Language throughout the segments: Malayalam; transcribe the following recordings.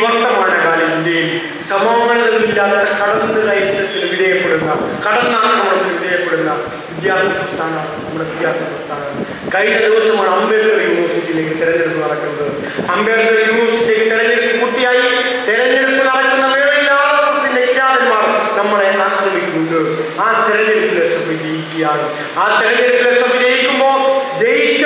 ഈ വർത്തമാനകാല ഇന്ത്യയിൽ സമാനതകളില്ലാത്ത കടന്നുകയറ്റത്തിന് വിധേയപ്പെടുന്ന കടന്നാക്രമണത്തിന് വിധേയപ്പെടുന്ന വിദ്യാർത്ഥി പ്രസ്ഥാനമാണ് നമ്മുടെ വിദ്യാർത്ഥി പ്രസ്ഥാനം കഴിഞ്ഞ ദിവസമാണ് അംബേദ്കർ യൂണിവേഴ്സിറ്റിയിലേക്ക് തെരഞ്ഞെടുപ്പ് നടക്കുന്നത്. അംബേദ്കർ യൂണിവേഴ്സിറ്റിയിലേക്ക് തെരഞ്ഞെടുപ്പ് പൂർത്തിയായി. തെരഞ്ഞെടുപ്പ് നടക്കുന്ന വേളയിൽ ആർ നമ്മളെ ആക്രമിക്കുന്നുണ്ട്. ആ തെരഞ്ഞെടുപ്പിൽ എസ് ജയിക്കുകയാണ്. ആ തെരഞ്ഞെടുപ്പിൽ എസ് ജയിക്കുമ്പോൾ ജയിച്ച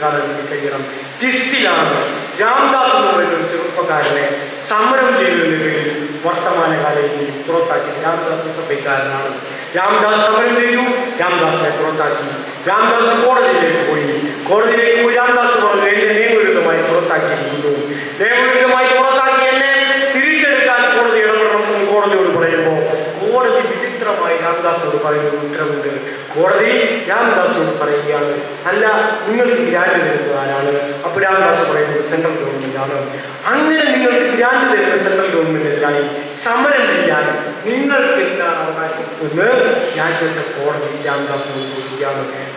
കാണാൻ കഴിയണം ടിസ്സിലാണ് രാംദാസ് എന്ന് ഒരു ചെറുപ്പക്കാരനെ സമരം ചെയ്തതിന്റെ പേരിൽ വർത്തമാനകാല ഇന്ത്യയിൽ പുറത്താക്കി രാംദാസ് സഭയ്ക്കാരനാണ് രാംദാസ് സമരം ചെയ്തു രാംദാസിനെ പുറത്താക്കി രാംദാസ് കോടതിയിലേക്ക് പോയി കോടതിയിലേക്ക് പോയി രാംദാസ് പറഞ്ഞു എന്റെ നിയമവിരുദ്ധമായി പുറത്താക്കിയിരിക്കുന്നു നിയമവിരുദ്ധമായി പുറത്താക്കി എന്നെ തിരിച്ചെടുക്കാൻ കോടതി ഇടപെടണം എന്ന് കോടതിയോട് പറയുമ്പോൾ കോടതി വിചിത്രമായി രാംദാസിനോട് പറയുന്ന ഒരു ഉത്തരവുണ്ട് കോടതി രാംദാസിനോട് പറയുകയാണ് അല്ല നിങ്ങൾക്ക് ഗ്രാൻഡ് തരുന്നത് ആരാണ് അപ്പോൾ രാംദാസ് പറയുന്നത് സെൻട്രൽ ഗവൺമെന്റ് ആണ് അങ്ങനെ നിങ്ങൾക്ക് ഗ്രാൻഡ് തരുന്ന സെൻട്രൽ ഗവൺമെന്റിനെതിരായി സമരം ചെയ്യാൻ നിങ്ങൾക്ക് എന്താണ് അവകാശം? എന്ന് ഞാൻ ചോദിച്ച കോടതി രാംദാസിനോട്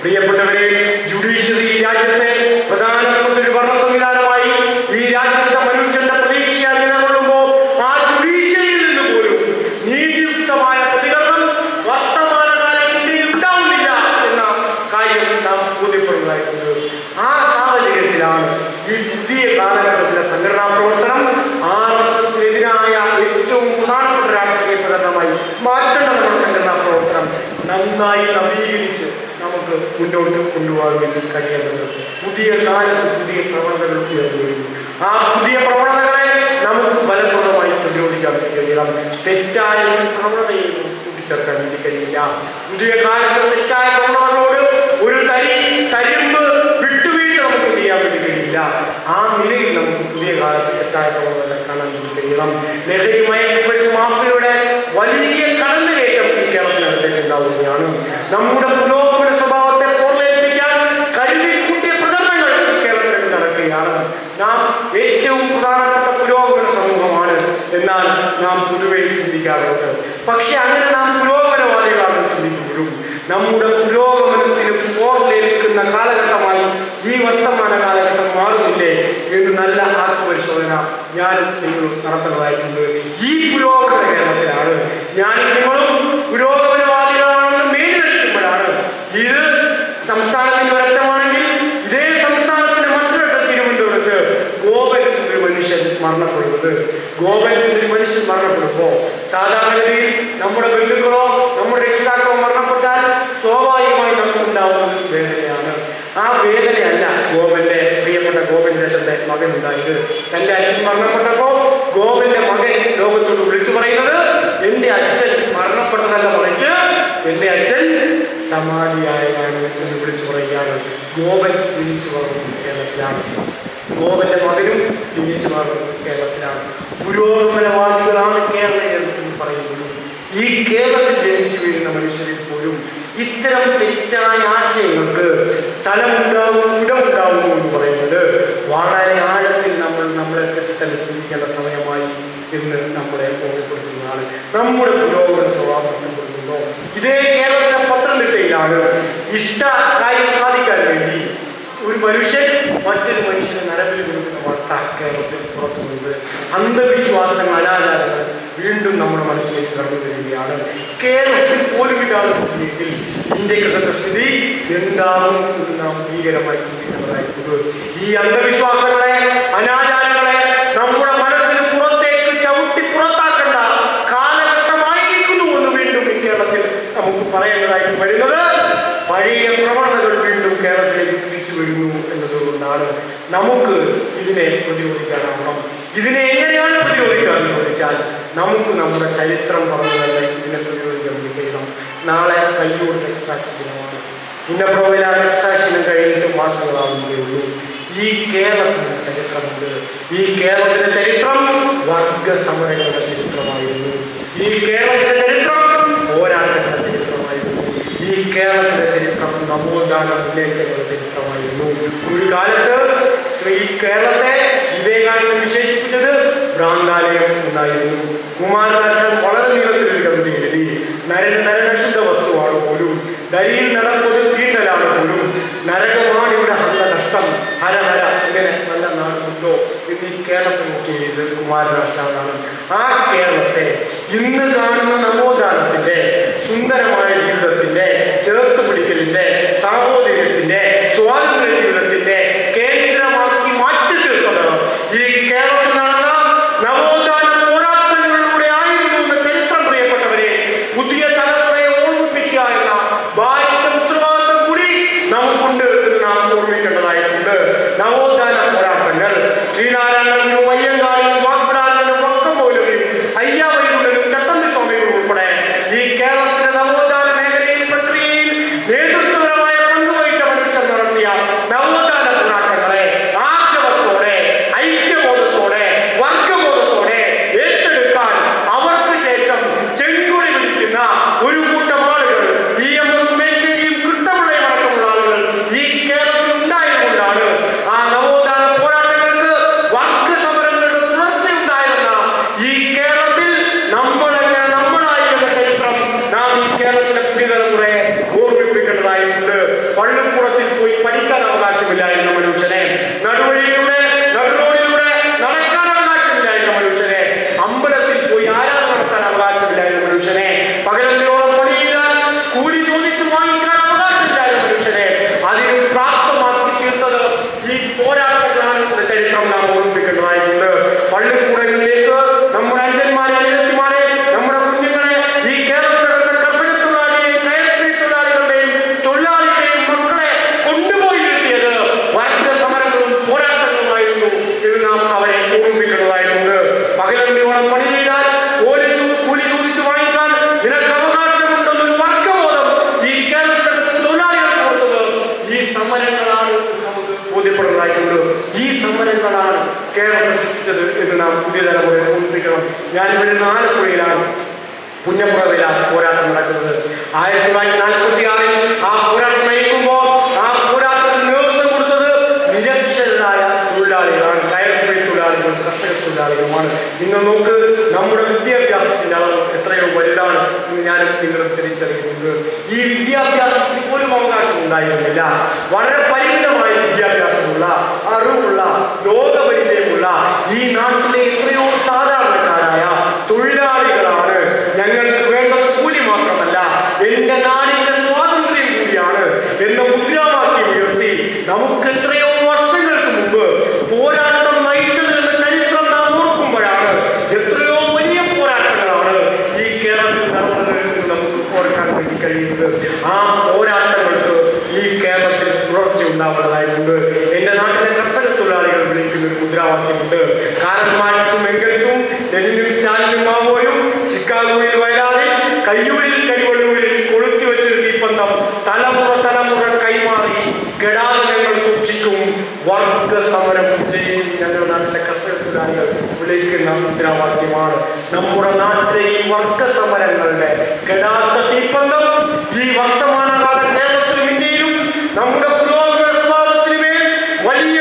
പ്രിയപ്പെട്ടവരെ ജുഡീഷ്യറി രാജ്യത്തെ പ്രധാനപ്പെട്ട ഒരു ഭരണ സംവിധാനമായി ഈ രാജ്യത്തെ മനുഷ്യന്റെ പ്രതീക്ഷയായി നിലകൊള്ളുമ്പോൾ ആ ജുഡീഷ്യറിയിൽ നിന്ന് പോലും നീതിയുക്തമായ പ്രതികരണം വർത്തമാനകാല ഇന്ത്യയിൽ ഉണ്ടാവുന്നില്ല എന്ന കാര്യം നാം ബോധ്യപ്പെടുന്നതായിട്ടുണ്ട് ആ സാഹചര്യത്തിലാണ് ഈ പുതിയ കാലഘട്ടത്തിലെ സംഘടനാ പ്രവർത്തനം ആർ എസ് എസിനെതിരായ ഏറ്റവും പ്രധാനപ്പെട്ട രാഷ്ട്രീയ പ്രകടനമായി മാറ്റേണ്ട നമ്മുടെ സംഘടനാ പ്രവർത്തനം നന്നായി നവീകരിച്ച് നമുക്ക് മുന്നോട്ട് കൊണ്ടുപോകാൻ വേണ്ടി കഴിയേണ്ടത് പുതിയ കാലത്ത് പുതിയ പ്രവണതകൾ ഉയർന്നു ആ പുതിയ പ്രവണതകളെ നമുക്ക് ഫലപ്രദമായി പ്രതിരോധിക്കാൻ വേണ്ടി കഴിയണം. തെറ്റായ പ്രവണതയെ കൂട്ടിച്ചേർക്കാൻ വേണ്ടി കഴിയില്ല. പുതിയ കാലത്ത് തെറ്റായ പ്രവണതകളോട് ഒരു തരി തരിമ്പ് വിട്ടുവീഴ്ച നമുക്ക് ചെയ്യാൻ വേണ്ടി കഴിയില്ല. ആ നിലയിൽ നമുക്ക് പുതിയ കാലത്ത് തെറ്റായ പ്രവണതകളെ കാണാൻ വേണ്ടി കഴിയണം. ലഹരി മയക്കുമരുന്ന് മാഫിയയുടെ വലിയ കടന്നു നമ്മുടെ പുരോഗമന സ്വഭാവത്തെ പോർലേൽപ്പിക്കാൻ കരുതി കൂട്ടിയ പ്രചരണങ്ങൾ ഈ കേരളത്തിൽ നടക്കുകയാണ്. നാം ഏറ്റവും പ്രധാനപ്പെട്ട പുരോഗമന സമൂഹമാണ് എന്നാൽ നാം പൊതുവെ ചിന്തിക്കാറുണ്ട്. പക്ഷെ അങ്ങനെ നാം പുരോഗമനവാദികളാണ് ചിന്തിക്കുമ്പോഴും നമ്മുടെ പുരോഗമനത്തിന് പോർലേൽക്കുന്ന കാലഘട്ടമായി ഈ വർത്തമാന കാലഘട്ടം മാറുന്നില്ലേ എന്ന് നല്ല ആത്മപരിശോധന ഞാനും നിങ്ങളും നടത്തുന്നതായിട്ടുണ്ട് ഈ പുരോഗമന കേരളത്തിലാണ് ഞാനും നിങ്ങളും മേലിലെത്തുമ്പോഴാണ് ഇത് സംസ്ഥാനത്തിന് ഒരറ്റമാണെങ്കിൽ ഇതേ സംസ്ഥാനത്തിന്റെ മറ്റൊരറ്റം തിരുവനന്തപുരത്ത് ഗോപൻ ഒരു മനുഷ്യൻ മരണപ്പെടുന്നത്. ഗോപൻ ഒരു മനുഷ്യൻ മരണപ്പെടുമ്പോൾ സാധാരണഗതിയിൽ നമ്മുടെ ബന്ധുക്കളോ നമ്മുടെ രക്ഷിതാക്കളോ മരണപ്പെട്ടാൽ സ്വാഭാവികമായി നമുക്കുണ്ടാവുന്നത് വേദനയാണ്. ആ വേദനയല്ല ഗോപന്റെ പ്രിയപ്പെട്ട അച്ഛന്റെ മകൻ ഉണ്ടായത്. തന്റെ അച്ഛൻ മരണപ്പെട്ടപ്പോൾ ഗോപന്റെ മകൻ ലോകത്തോട് വിളിച്ചു പറയുന്നത് എന്റെ അച്ഛൻ മരണപ്പെട്ടതല്ല മറിച്ച് എന്റെ അച്ഛൻ സമാധിയായതാണ് എന്ന് വിളിച്ചു പറയുകയാണ്. ഗോപൻ തിരിച്ചു വളർന്നു കേരളത്തിലാണ്. ഗോപന്റെ മകനും തിരിച്ചു വളർന്നു കേരളത്തിലാണ്. പുരോഗമനവാദികളാണ് കേരളീയർ എന്ന് പറയുന്നത്. ഈ കേരളത്തിൽ ജനിച്ചു വീഴുന്ന മനുഷ്യരിൽ പോലും ഇത്തരം തെറ്റായ ആശയങ്ങൾക്ക് സ്ഥലമുണ്ടാവും ഇടമുണ്ടാവും എന്ന് പറയുന്നത് വളരെ ആഴത്തിൽ നമ്മൾ നമ്മളെ പറ്റി തന്നെ ചിന്തിക്കേണ്ട സമയമായി എന്ന് നമ്മളെ ഓർമ്മപ്പെടുത്തുന്നതാണ്. നമ്മുടെ പുരോഗമന സ്വഭാവം നഷ്ടപ്പെടുന്നുണ്ടോ ഇതേ കേരളത്തിലെ പത്തനംതിട്ടയിലാണ് ഇഷ്ട കാര്യം സാധിക്കാൻ വേണ്ടി ഒരു മനുഷ്യൻ മറ്റൊരു മനുഷ്യനെ നരവിൽ കൊടുക്കുന്ന വാർത്ത കേരളത്തിൽ പുറത്തു നിന്ന് അന്ധവിശ്വാസങ്ങൾ അനാചാരങ്ങൾ വീണ്ടും നമ്മുടെ മനസ്സിലേക്ക് കടന്നു വരികയാണ്. കേരളത്തിൽ പോലും ഇല്ലാത്ത സ്ഥിതിയിൽ ഇന്ത്യക്കകത്തെ സ്ഥിതി എന്താകും എന്ന് നാം ഭീകരമായി ചിന്തിക്കുന്നതായിട്ടുണ്ട് ഈ അന്ധവിശ്വാസങ്ങളെ അനാചാരങ്ങളെ നമ്മുടെ മനസ്സിന് പുറത്തേക്ക് ചവിട്ടി പുറത്താക്കേണ്ട കാലഘട്ടമായിരിക്കുന്നു എന്ന് വീണ്ടും ഈ കേരളത്തിൽ നമുക്ക് പറയേണ്ടതായിട്ട് വരുന്നത് പഴയ പ്രവണതകൾ വീണ്ടും കേരളത്തിലേക്ക് തിരിച്ചു വരുന്നു എന്നതുകൊണ്ടാണ് നമുക്ക് ഇതിനെ പ്രതിരോധിക്കാനാവണം ഇതിനെ എങ്ങനെയാണ് പ്രതിരോധിക്കാൻ ചോദിച്ചാൽ നമുക്ക് നമ്മുടെ ചരിത്രം പറഞ്ഞു തന്നെ ഇതിനെ പ്രതിരോധിക്കാൻ കഴിയണം നാളെ കയ്യൂർ രക്തസാക്ഷി ദിനമാണ്. പുന്നപ്രവല രക്തസാക്ഷിനും കഴിഞ്ഞിട്ട് മാസങ്ങളാവുകയുള്ളൂ. ഈ കേരളത്തിന്റെ ചരിത്രമുണ്ട്. ഈ കേരളത്തിന്റെ ചരിത്രം വർഗ സമരങ്ങളുടെ ചരിത്രമായിരുന്നു. ഈ കേരളത്തിന്റെ ചരിത്രം പോരാട്ടങ്ങളുടെ ചരിത്രമായിരുന്നു. ഈ കേരളത്തിന്റെ ചരിത്രം നവോത്ഥാന മുന്നേറ്റങ്ങളുടെ ചരിത്രമായിരുന്നു. ഒരു കാലത്ത് ഈ കേരളത്തെ വിവേകാനന്ദൻ വിശേഷിപ്പിച്ചത് ഭ്രാന്താലയം എന്നായിരുന്നു. കുമാരനാശൻ വളരെ നീളത്തിലൊരു കവിത എഴുതി നരൻ നരനശുദ്ധ വസ്തുവാണ് പോലും. ദരിയിൽ നടപ്പൊരു തീണ്ടലാണ് പോലും. നരകമാണ് ഇവിടെ ഹല്ല നഷ്ടം. ഹര ഹര ഇങ്ങനെ നല്ല നാടുണ്ടോ എന്ന് ഈ കേരളത്തെ നോക്കി എഴുതിയത് കുമാരനാശാണ് ആ കേരളത്തെ ഇന്ന് കാണുന്ന നവോദാനത്തിന്റെ സുന്ദരമായ ജീവിതത്തിന്റെ ചേർത്ത് പിടിക്കലിന്റെ ഞാനിവിടെ നാലപ്പുഴയിലാണ് പുന്നപ്പുറയിലാണ് പോരാട്ടം നടക്കുന്നത്. ആയിരത്തി തൊള്ളായിരത്തി നാൽപ്പത്തി ആറിൽ ആ പോരാട്ടം നയിക്കുമ്പോൾ ആ പോരാട്ടത്തിന് നേതൃത്വം കൊടുത്തത് നിരക്ഷരായ തൊഴിലാളികളാണ്. കയർപ്പഴി തൊഴിലാളികളും കർഷക തൊഴിലാളികളുമാണ്. നിങ്ങൾ നോക്ക് നമ്മുടെ വിദ്യാഭ്യാസത്തിന്റെ അളവ് എത്രയോ വലുതാണ് എന്ന് ഞാൻ നിങ്ങളും തിരിച്ചറിയുന്നത് ഈ വിദ്യാഭ്യാസത്തിന് പോലും അവകാശം ഉണ്ടായിരുന്നില്ല. വളരെ പരിമിതം തലമുറ തലമുറ കൈമാറി കെടാതെ സൂക്ഷിക്കും. വർഗ സമരം വിജയം ഞങ്ങളുടെ നാട്ടിലെ കർഷകരായ വിളിക്കുന്ന മുദ്രാവാക്യമാണ്. നമ്മുടെ നാട്ടിലെ ഈ വർഗ സമരങ്ങളുടെ കെടാത്ത തീപ്പന്തം ഈ വർത്തമാനകാല കേരളത്തിലും ഇന്ത്യയിലും നമ്മുടെ പുരോഗമന സ്വാദത്തിന് മേൽ വലിയ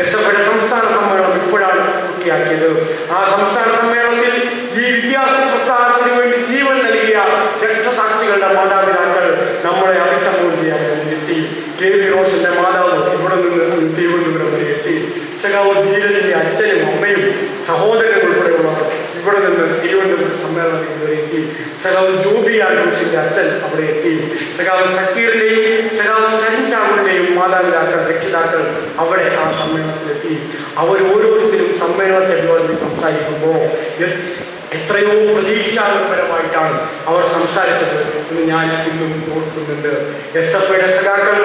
എഫ് സംസ്ഥാന സമ്മേളനം ഇപ്പോഴാണ് പൂർത്തിയാക്കിയത്. ആ സംസ്ഥാന സമ്മേളനത്തിൽ ഈ വിദ്യാർത്ഥി പ്രസ്ഥാനത്തിന് വേണ്ടി ജീവൻ നൽകിയ രക്തസാക്ഷികളുടെ മാതാപിതാക്കൾ നമ്മളെ അഭിസംബോധന ചെയ്യാൻ എത്തി. കെ വി റോഷന്റെ മാതാവ് ഇവിടെ നിന്ന് തിരുവനന്തപുരം വരെ എത്തി. സഖാവ് ധീരജിന്റെ അച്ഛനും അമ്മയും സഹോദരനും ഉൾപ്പെടെയുള്ളവർ ഇവിടെ നിന്ന് തിരുവനന്തപുരം സമ്മേളനത്തിൽ വരെ എത്തി. സഖാവ് ജൂബി ആഘോഷിന്റെ അച്ഛൻ അവിടെ എത്തി. സഖാവ് സക്കീറിന്റെയും സഖാവ് മാതാപിതാക്കൾ രക്ഷിതാക്കൾ അവിടെ ആ സമ്മേളനത്തിലെത്തി. അവർ ഓരോരുത്തരും സമ്മേളനത്തെ അഭിവാദ്യം സംസാരിക്കുമ്പോൾ എത്രയോ പ്രതീക്ഷാപരമായിട്ടാണ് അവർ സംസാരിച്ചത് എന്ന് ഞാൻ ഇന്നും ഓർക്കുന്നുണ്ട്. എസ് എഫ് ഐ സഖാക്കൾ